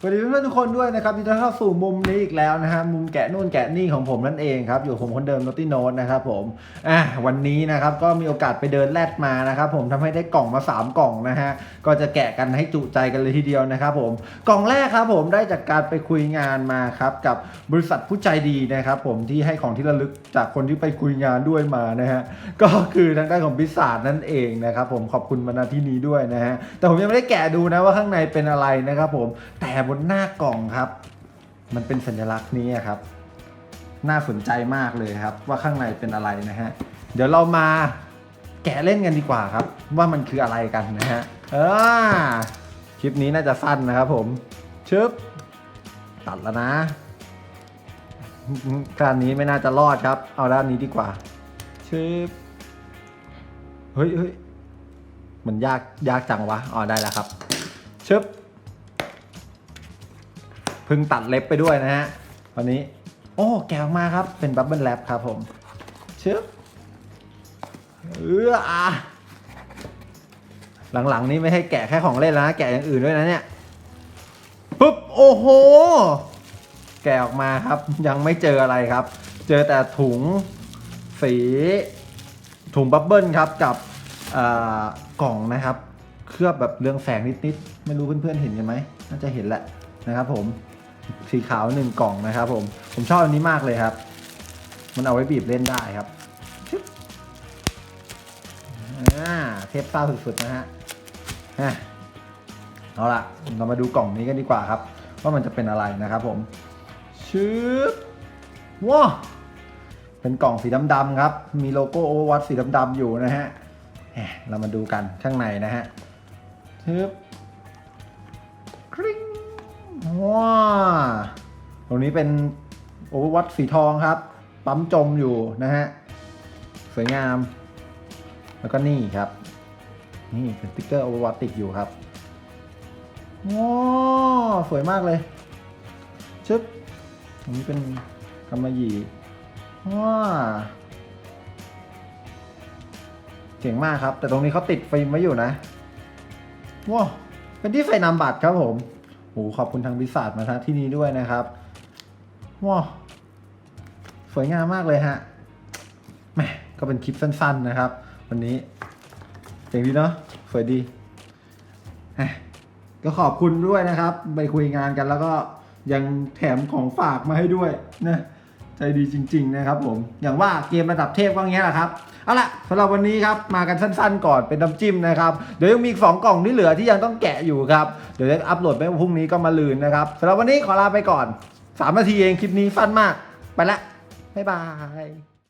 สวัสดีเพื่อนๆทุกคนด้วยนะครับที่ได้เข้าสู่มุมนี้อีกแล้วนะฮะมุมแกะนู่นแกะนี่ของผมนั่นเองครับอยู่ผมคนเดิมโนตี้โนตนะครับผมอะวันนี้นะครับก็มีโอกาสไปเดินแลดมานะครับผมทำให้ได้กล่องมา 3 กล่องนะฮะก็จะแกะกันให้จุใจกันเลยทีเดียวนะครับผมกล่องแรกครับผมได้จากการไปคุยงานมาครับกับบริษัทผู้ใจดีนะครับผมที่ให้ของที่ระลึกจากคนที่ไปคุยงานด้วยมานะฮะก็คือทางด้านของพิศาจนั่นเองนะครับผมขอบคุณมาณที่นี้ด้วยนะฮะแต่ผมยังไม่ได้แกะดูนะว่าข้างในเป็นอะไรนะครับผมแต่บนหน้ากล่องครับ มันเป็นสัญลักษณ์นี้ครับ น่าสนใจมากเลยครับ ว่าข้างในเป็นอะไรนะฮะ เดี๋ยวเรามาแกะเล่นกันดีกว่าครับ ว่ามันคืออะไรกันนะฮะเออคลิปนี้น่าจะสั้นนะครับผมชึบตัดแล้วนะด้านี้ไม่น่าจะรอดครับ เอาด้านนี้ดีกว่าชึบเฮ้ยเฮ้ยมันยากยากจังวะอ๋อได้แล้วครับชึบ เพิ่งตัดเล็บไปด้วยนะฮะวันนี้ โอ้แกะออกมาครับเป็นบับเบิลแรปครับผมชึบเอออะหลังๆนี้ไม่ให้แกะแค่ของเล่นแล้วนะแกะอย่างอื่นด้วยนะเนี่ยปุ๊บโอ้โห แกะออกมาครับ ยังไม่เจออะไรครับ เจอแต่ถุงสีถุงบับเบิลครับกับอ่ากล่องนะครับ เคลือบแบบเรืองแสงนิดๆ ไม่รู้เพื่อนๆเห็นกันไหมน่าจะเห็นแหละนะครับผม สีขาวหนึ่งกล่องนะครับผม ผมชอบอันนี้มากเลยครับ มันเอาไว้บีบเล่นได้ครับอ่าเทปเต้าสุดๆนะฮะฮะเอาล่ะ เรามาดูกล่องนี้กันดีกว่าครับ ว่ามันจะเป็นอะไรนะครับผมชึบว้าเป็นกล่องสีดำๆครับ มีโลโก้โอเวอร์วัตสีดำๆอยู่นะฮะแหม่เรามาดูกันข้างในนะฮะชึบ ว้าตรงนี้เป็นโอเวอร์วัตสีทองครับ ปั๊มจมอยู่นะฮะ สวยงาม แล้วก็นี่ครับ นี่เป็นติ๊กเกอร์โอเวอร์วัตติดอยู่ครับว้าสวยมากเลยชึบตรงนี้เป็นกำมะหยี่ว้าเจ๋งมากครับ แต่ตรงนี้เขาติดฟิล์มไว้อยู่นะว้าเป็นที่ใส่นามบัตรครับผม โอ้ขอบคุณทางบิษัทมาทที่นี้ด้วยนะครับว้าวสวยงามมากเลยฮะแหมก็เป็นคลิปสั้น ๆนะครับ วันนี้เจ๋งดีเนาะสวยดีแหมก็ขอบคุณด้วยนะครับ ไปคุยงานกันแล้วก็ยังแถมของฝากมาให้ด้วยนะ ใจดีจริง ๆ นะครับผม อย่างว่าเกมระดับเทพก็อย่างเงี้ยแหละครับ เอาล่ะสำหรับวันนี้ครับ มากันสั้นๆ ก่อนเป็นน้ำจิ้มนะครับ เดี๋ยวยังมีอีกสองกล่องที่เหลือที่ยังต้องแกะอยู่ครับ เดี๋ยวจะอัปโหลดไปพรุ่งนี้ก็มาลืนนะครับสำหรับวันนี้ขอลาไปก่อน3นาทีเองคลิปนี้สั้นมาก ไปละบ๊ายบาย